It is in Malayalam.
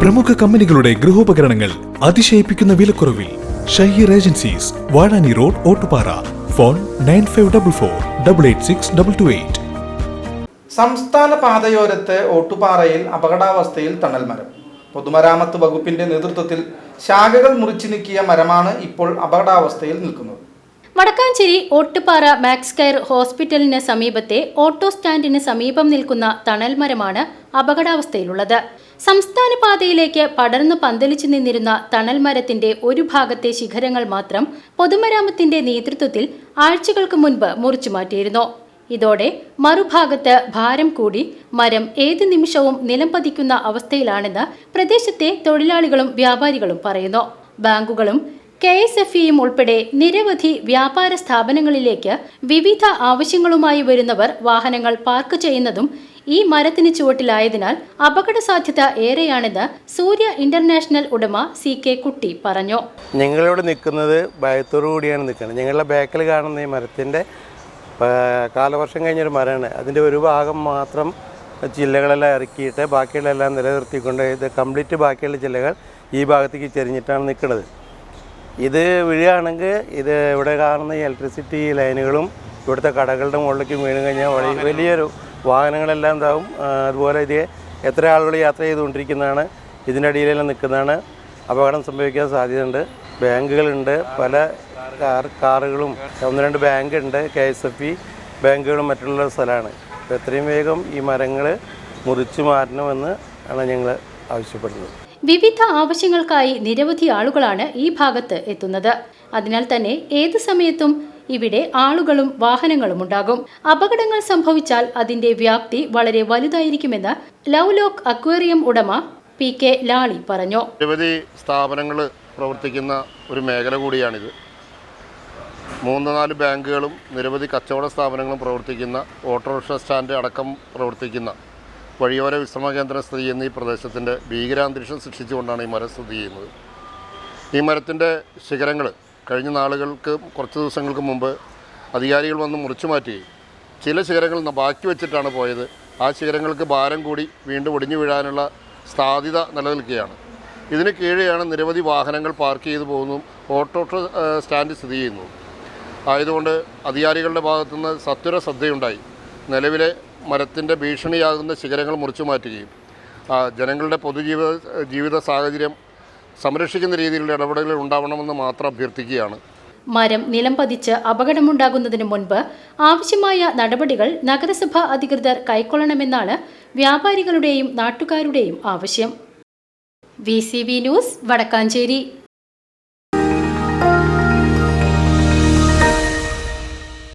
പ്രമുഖ കമ്പനികളുടെ ഗൃഹോപകരണങ്ങൾ അതിശയിപ്പിക്കുന്ന വിലക്കുറവിൽ Shaheer agencies Vazhani road Ottupara. Phone nine five double four double eight six double two eight. സംസ്ഥാന പാതയോരത്ത് ഓട്ടുപാറയിൽ അപകടാവസ്ഥയിൽ തണൽ മരം. പൊതുമരാമത്ത് വകുപ്പിന്റെ നേതൃത്വത്തിൽ ശാഖകൾ മുറിച്ചു നീക്കിയ മരമാണ് ഇപ്പോൾ അപകടാവസ്ഥയിൽ നിൽക്കുന്നത്. വടക്കാഞ്ചേരി ഓട്ടുപാറ മാക്സ് കെയർ ഹോസ്പിറ്റലിന് സമീപത്തെ ഓട്ടോ സ്റ്റാൻഡിന് സമീപം നിൽക്കുന്ന തണൽ മരമാണ് അപകടാവസ്ഥയിലുള്ളത്. സംസ്ഥാന പാതയിലേക്ക് പടർന്നു പന്തലിച്ചു നിന്നിരുന്ന തണൽ മരത്തിന്റെ ഒരു ഭാഗത്തെ ശിഖരങ്ങൾ മാത്രം പൊതുമരാമത്തിന്റെ നേതൃത്വത്തിൽ ആഴ്ചകൾക്ക് മുൻപ് മുറിച്ചു മാറ്റിയിരുന്നു. ഇതോടെ മറുഭാഗത്ത് ഭാരം കൂടി മരം ഏത് നിമിഷവും നിലം പതിക്കുന്ന അവസ്ഥയിലാണെന്ന് പ്രദേശത്തെ തൊഴിലാളികളും വ്യാപാരികളും പറയുന്നു. ബാങ്കുകളും കെ എസ് എഫ് ഇയും ഉൾപ്പെടെ നിരവധി വ്യാപാര സ്ഥാപനങ്ങളിലേക്ക് വിവിധ ആവശ്യങ്ങളുമായി വരുന്നവർ വാഹനങ്ങൾ പാർക്ക് ചെയ്യുന്നതും ഈ മരത്തിന് ചുവട്ടിലായതിനാൽ അപകട സാധ്യത ഏറെയാണെന്ന് സൂര്യ ഇന്റർനാഷണൽ ഉടമ സി കെ കുട്ടി പറഞ്ഞു. ഞങ്ങളിവിടെ നിൽക്കുന്നത് ഭയത്തോടു കൂടിയാണ് നിൽക്കുന്നത്. ഞങ്ങളുടെ ബാക്കിൽ കാണുന്ന ഈ മരത്തിന്റെ കാലവർഷം കഴിഞ്ഞൊരു മരമാണ്. അതിന്റെ ഒരു ഭാഗം മാത്രം ജില്ലകളെല്ലാം ഇറക്കിയിട്ട് ബാക്കിയുള്ള എല്ലാം നിലനിർത്തിക്കൊണ്ട് ഇത് കംപ്ലീറ്റ് ബാക്കിയുള്ള ജില്ലകൾ ഈ ഭാഗത്തേക്ക് ചെരിഞ്ഞിട്ടാണ് നിൽക്കുന്നത്. ഇത് വീഴുകയാണെങ്കിൽ ഇത് ഇവിടെ കാണുന്ന ഈ ഇലക്ട്രിസിറ്റി ലൈനുകളും ഇവിടുത്തെ കടകളുടെ മുകളിലേക്ക് വീണ് കഴിഞ്ഞാൽ വഴി വലിയൊരു വാഹനങ്ങളെല്ലാം ഉണ്ടാവും അതുപോലെ ഇത് എത്ര ആളുകൾ യാത്ര ചെയ്തുകൊണ്ടിരിക്കുന്നതാണ് ഇതിന്റെ അടിയിലെല്ലാം നിൽക്കുന്നതാണ്. അപകടം സംഭവിക്കാൻ സാധ്യതയുണ്ട്. ബാങ്കുകളുണ്ട് പല കാറുകളും ഒന്ന് രണ്ട് ബാങ്ക് ഉണ്ട് കെ എസ് എഫ് ഇ ബാങ്കുകളും മറ്റുള്ള സ്ഥലമാണ്. അപ്പോൾ എത്രയും വേഗം ഈ മരങ്ങൾ മുറിച്ചു മാറ്റണമെന്ന് ആണ് ഞങ്ങൾ ആവശ്യപ്പെടുന്നത്. വിവിധ ആവശ്യങ്ങൾക്കായി നിരവധി ആളുകളാണ് ഈ ഭാഗത്ത് എത്തുന്നത്. അതിനാൽ തന്നെ ഏത് സമയത്തും ഇവിടെ ആളുകളും വാഹനങ്ങളും ഉണ്ടാകും. അപകടങ്ങൾ സംഭവിച്ചാൽ അതിന്റെ വ്യാപ്തി വളരെ വലുതായിരിക്കുമെന്ന് ലവ് ലോക്ക് അക്വേറിയം ഉടമ പി കെ ലാളി പറഞ്ഞു. നിരവധി സ്ഥാപനങ്ങൾ പ്രവർത്തിക്കുന്ന ഒരു മേഖല കൂടിയാണിത്. മൂന്ന് നാല് ബാങ്കുകളും നിരവധി കച്ചവട സ്ഥാപനങ്ങളും പ്രവർത്തിക്കുന്ന ഓട്ടോറിക്ഷ സ്റ്റാൻഡ് അടക്കം പ്രവർത്തിക്കുന്ന വഴിയോര വിശ്രമ കേന്ദ്രം സ്ഥിതി ചെയ്യുന്ന ഈ പ്രദേശത്തിന്റെ ഭീകരാന്തരീക്ഷം സൃഷ്ടിച്ചുകൊണ്ടാണ് ഈ മരം സ്ഥിതി ചെയ്യുന്നത്. ഈ മരത്തിന്റെ ശിഖരങ്ങൾ കഴിഞ്ഞ നാളുകൾക്ക് കുറച്ച് ദിവസങ്ങൾക്ക് മുമ്പ് അധികാരികൾ വന്ന് മുറിച്ചു മാറ്റുകയും ചില ശിഖരങ്ങൾ ബാക്കി വെച്ചിട്ടാണ് പോയത്. ആ ശിഖരങ്ങൾക്ക് ഭാരം കൂടി വീണ്ടും ഒടിഞ്ഞു വീഴാനുള്ള സാധ്യത നിലനിൽക്കുകയാണ്. ഇതിന് കീഴെയാണ് നിരവധി വാഹനങ്ങൾ പാർക്ക് ചെയ്തു പോകുന്നതും ഓട്ടോ സ്റ്റാൻഡ് സ്ഥിതി ചെയ്യുന്നതും ആയതുകൊണ്ട് അധികാരികളുടെ ഭാഗത്തുനിന്ന് സത്വര ശ്രദ്ധയുണ്ടായി. നിലവിലെ മരത്തിന്റെ ഭീഷണിയാകുന്ന ശിഖരങ്ങൾ മുറിച്ചു മാറ്റുകയും ജനങ്ങളുടെ പൊതുജീവിത ജീവിത സാഹചര്യം സംരക്ഷിക്കുന്ന രീതിയിലുള്ള ഇടപെടലുകൾ ഉണ്ടാവണമെന്ന് മാത്രം അഭ്യർത്ഥിക്കുകയാണ്. മരം നിലം പതിച്ച് അപകടമുണ്ടാകുന്നതിന് മുൻപ് ആവശ്യമായ നടപടികൾ നഗരസഭ അധികൃതർ കൈക്കൊള്ളണമെന്നാണ് വ്യാപാരികളുടെയും നാട്ടുകാരുടെയും ആവശ്യം. V news Vadakkanchery.